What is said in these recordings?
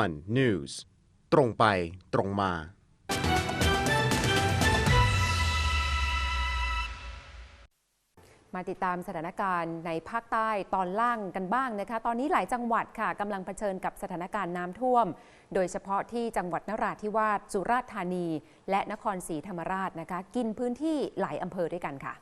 one news ตรงไปตรงมา มาติดตามสถานการณ์ในภาคใต้ตอนล่างกันบ้างนะคะ ตอนนี้หลายจังหวัดค่ะกำลังเผชิญกับสถานการณ์น้ำท่วม โดยเฉพาะที่จังหวัดนราธิวาสสุราษฎร์ธานี และนครศรีธรรมราชนะคะ กินพื้นที่หลายอำเภอด้วยกันค่ะ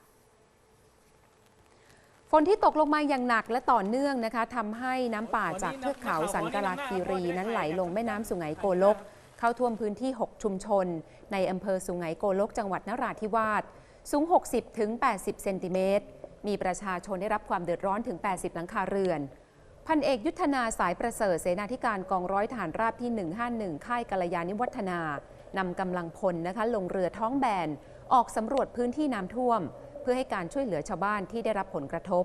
นที่ตกลงมาอย่างหนักและต่อเนื่องนะคะทำให้น้ำป่าจากเทือกเขาสันกลาคีรีนั้นไหลลงแม่น้ำสุไหงโกลก เข้าท่วมพื้นที่ 6 ชุมชน ในอำเภอสุไหงโกลก จังหวัดนราธิวาสสูง 60ถึง80เซนติเมตร มีประชาชนได้รับความเดือดร้อนถึง 80 หลังคาเรือน พันเอกยุทธนาสายประเสริฐเสนาธิการกองร้อยฐานราบที่ 151 ค่ายกัลยาณิวัฒนานำกำลังพลนะคะลงเรือท้องแบน ออกสำรวจพื้นที่น้ำท่วม เพื่อให้การช่วยเหลือชาวบ้านที่ได้รับผลกระทบ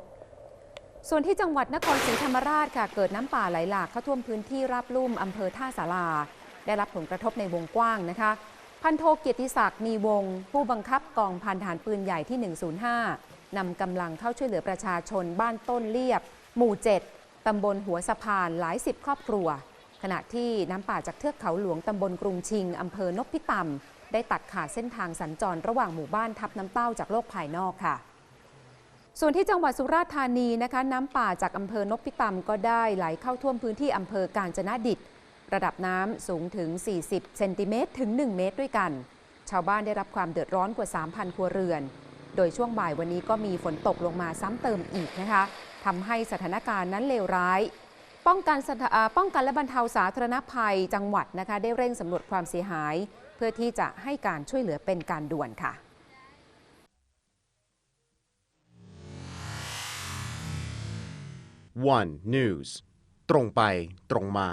ส่วนที่จังหวัดนครศรีธรรมราชค่ะเกิดน้ำป่าไหลหลากเข้าท่วมพื้นที่ราบลุ่มอำเภอท่าสาราได้รับผลกระทบในวงกว้างนะคะ พันโทเกียรติศักดิ์มีวง ผู้บังคับกองพันฐานปืนใหญ่ที่ 105 นำกำลังเข้าช่วยเหลือประชาชนบ้านต้นเลียบ หมู่ 7ตำบลหัวสะพานหลายสิบครอบครัว ขณะที่น้ำป่าจากเทือกเขาหลวงตำบลกรุงชิงอำเภอนพิตำได้ตัดขาดเส้นทางสัญจรระหว่างหมู่บ้านทับน้ำเต้าจากโลกภายนอกค่ะส่วนที่จังหวัดสุราษฎร์ธานีนะคะน้ำป่าจากอำเภอนพิตำก็ได้ไหลเข้าท่วมพื้นที่อำเภอกาญจนดิตระดับน้ำสูงถึง 40 เซนติเมตรถึง 1 เมตรด้วยกัน ชาวบ้านได้รับความเดือดร้อนกว่า 3,000 ครัวเรือน โดยช่วงบ่ายวันนี้ก็มีฝนตกลงมาซ้ำเติมอีกนะคะทำให้สถานการณ์นั้นเลวร้าย ป้องกันป้องกันและบรรเทาสาธารณภัยจังหวัดนะคะได้เร่งสำรวจความเสียหาย เพื่อที่จะให้การช่วยเหลือเป็นการด่วนค่ะ one news ตรงไปตรงมา